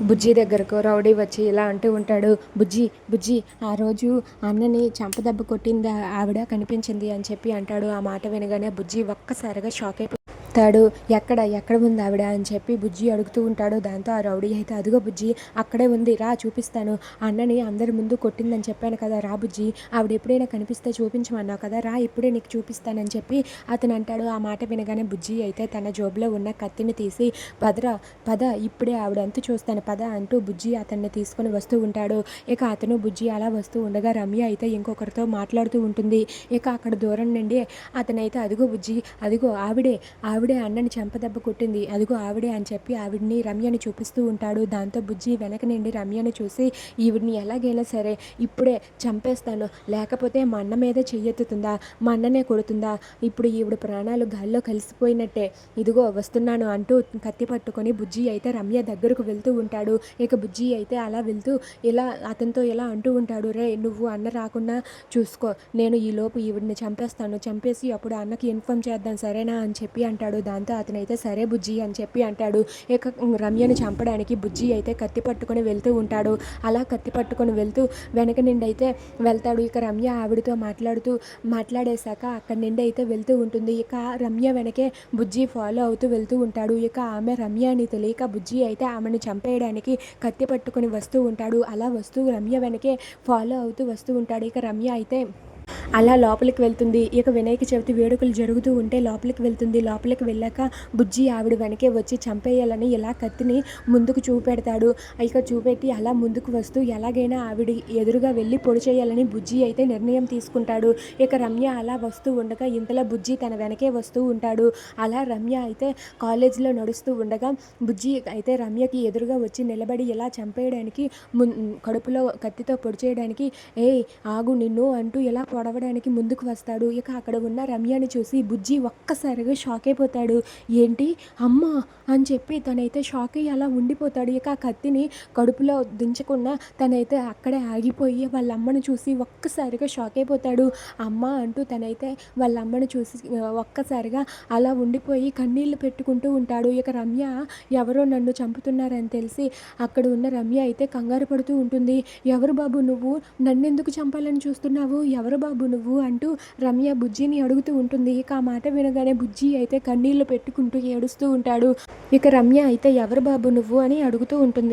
బుజ్జి దగ్గరకు రౌడీ వచ్చి ఇలా అంటూ ఉంటాడు బుజ్జి బుజ్జి ఆ రోజు అన్నని చంపదెబ్బ కొట్టింది ఆవిడ కనిపించింది అని చెప్పి అంటాడు. ఆ మాట వినగానే బుజ్జి ఒక్కసారిగా షాక్ అయిపోయి చెప్తాడు ఎక్కడ ఎక్కడ ఉంది ఆవిడ? అని చెప్పి బుజ్జి అడుగుతూ ఉంటాడు. దాంతో ఆ రౌడీ అయితే అదిగో బుజ్జి అక్కడే ఉంది రా చూపిస్తాను. అన్నని అందరి ముందు కొట్టిందని చెప్పాను కదా రా బుజ్జి. ఆవిడ ఎప్పుడైనా కనిపిస్తే చూపించమన్నావు కదా రా ఇప్పుడే నీకు చూపిస్తానని చెప్పి అతను అంటాడు. ఆ మాట వినగానే బుజ్జి అయితే తన జోబులో ఉన్న కత్తిని తీసి పదరా పద ఇప్పుడే ఆవిడ అంతు చూస్తాను పద అంటూ బుజ్జి అతన్ని తీసుకొని వస్తూ ఉంటాడు. ఇక అతను బుజ్జి అలా వస్తూ ఉండగా రమ్య అయితే ఇంకొకరితో మాట్లాడుతూ ఉంటుంది. ఇక అక్కడ దూరం నుండి అతనైతే అదిగో బుజ్జి అదిగో ఆవిడే ఆవిడే అన్నని చెంపదెబ్బ కొట్టింది. అదిగో ఆవిడే అని చెప్పి ఆవిడ్ని రమ్యని చూపిస్తూ ఉంటాడు. దాంతో బుజ్జి వెనక నుండి రమ్యని చూసి ఈవిడ్ని ఎలాగైనా సరే ఇప్పుడే చంపేస్తాను. లేకపోతే మా అన్న మీదే చెయ్యెత్తుతుందా? మా అన్ననే కొడుతుందా? ఇప్పుడు ఈవిడ ప్రాణాలు గాల్లో కలిసిపోయినట్టే. ఇదిగో వస్తున్నాను అంటూ కత్తి పట్టుకొని బుజ్జి అయితే రమ్య దగ్గరకు వెళ్తూ ఉంటాడు. ఇక బుజ్జి అయితే అలా వెళ్తూ ఇలా అతనితో ఇలా అంటూ ఉంటాడు. రే నువ్వు అన్న రాకుండా చూసుకో. నేను ఈలోపు ఈవిడిని చంపేస్తాను. చంపేసి అప్పుడు అన్నకి ఇన్ఫామ్ చేద్దాం సరేనా? అని చెప్పి అంటాడు. దాంతో అతనైతే సరే బుజ్జి అని చెప్పి అంటాడు. ఇక రమ్యను చంపడానికి బుజ్జి అయితే కత్తి పట్టుకొని వెళ్తూ ఉంటాడు. అలా కత్తి పట్టుకొని వెళ్తూ వెనక నుండి అయితే వెళ్తాడు. ఇక రమ్య ఆవిడతో మాట్లాడుతూ మాట్లాడేశాక అక్కడి నుండి అయితే వెళ్తూ ఉంటుంది. ఇక రమ్య వెనకే బుజ్జి ఫాలో అవుతూ వెళ్తూ ఉంటాడు. ఇక ఆమె రమ్య అని తెలియక బుజ్జి అయితే ఆమెను చంపేయడానికి కత్తి పట్టుకొని వస్తూ ఉంటాడు. అలా వస్తూ రమ్య వెనకే ఫాలో అవుతూ వస్తూ ఉంటాడు. ఇక రమ్య అయితే అలా లోపలికి వెళ్తుంది. ఇక వినాయక చవితి వేడుకలు జరుగుతూ ఉంటే లోపలికి వెళ్తుంది. లోపలికి వెళ్ళాక బుజ్జి ఆవిడ వెనకే వచ్చి చంపేయాలని ఇలా కత్తిని ముందుకు చూపెడతాడు. ఇక చూపెట్టి అలా ముందుకు వస్తూ ఎలాగైనా ఆవిడ ఎదురుగా వెళ్ళి పొడి చేయాలని బుజ్జి అయితే నిర్ణయం తీసుకుంటాడు. ఇక రమ్య అలా వస్తూ ఉండగా ఇంతలో బుజ్జి తన వెనకే వస్తూ ఉంటాడు. అలా రమ్య అయితే కాలేజీలో నడుస్తూ ఉండగా బుజ్జి అయితే రమ్యకి ఎదురుగా వచ్చి నిలబడి ఇలా చంపేయడానికి ము కడుపులో కత్తితో పొడి చేయడానికి ఏ ఆగు నిన్ను అంటూ ఇలా పొడవ పొడవడానికి ముందుకు వస్తాడు. ఇక అక్కడ ఉన్న రమ్యని చూసి బుజ్జి ఒక్కసారిగా షాక్ అయిపోతాడు. ఏంటి? అమ్మ! అని చెప్పి తనైతే షాక్ అయ్యి అలా ఉండిపోతాడు. ఇక ఆ కత్తిని కడుపులో దించకుండా తనైతే అక్కడే ఆగిపోయి వాళ్ళ అమ్మను చూసి ఒక్కసారిగా షాక్ అయిపోతాడు. అమ్మ అంటూ తనైతే వాళ్ళ అమ్మను చూసి ఒక్కసారిగా అలా ఉండిపోయి కన్నీళ్ళు పెట్టుకుంటూ ఉంటాడు. ఇక రమ్య ఎవరో నన్ను చంపుతున్నారని తెలిసి అక్కడ ఉన్న రమ్య అయితే కంగారు పడుతూ ఉంటుంది. ఎవరు బాబు నువ్వు? నన్నెందుకు చంపాలని చూస్తున్నావు? ఎవరు బాబు నువ్వు అంటూ రమ్య బుజ్జిని అడుగుతూ ఉంటుంది. ఇక ఆ మాట వినగానే బుజ్జి అయితే కన్నీళ్ళు పెట్టుకుంటూ ఏడుస్తూ ఉంటాడు. ఇక రమ్య అయితే ఎవరు బాబు నువ్వు? అని అడుగుతూ ఉంటుంది.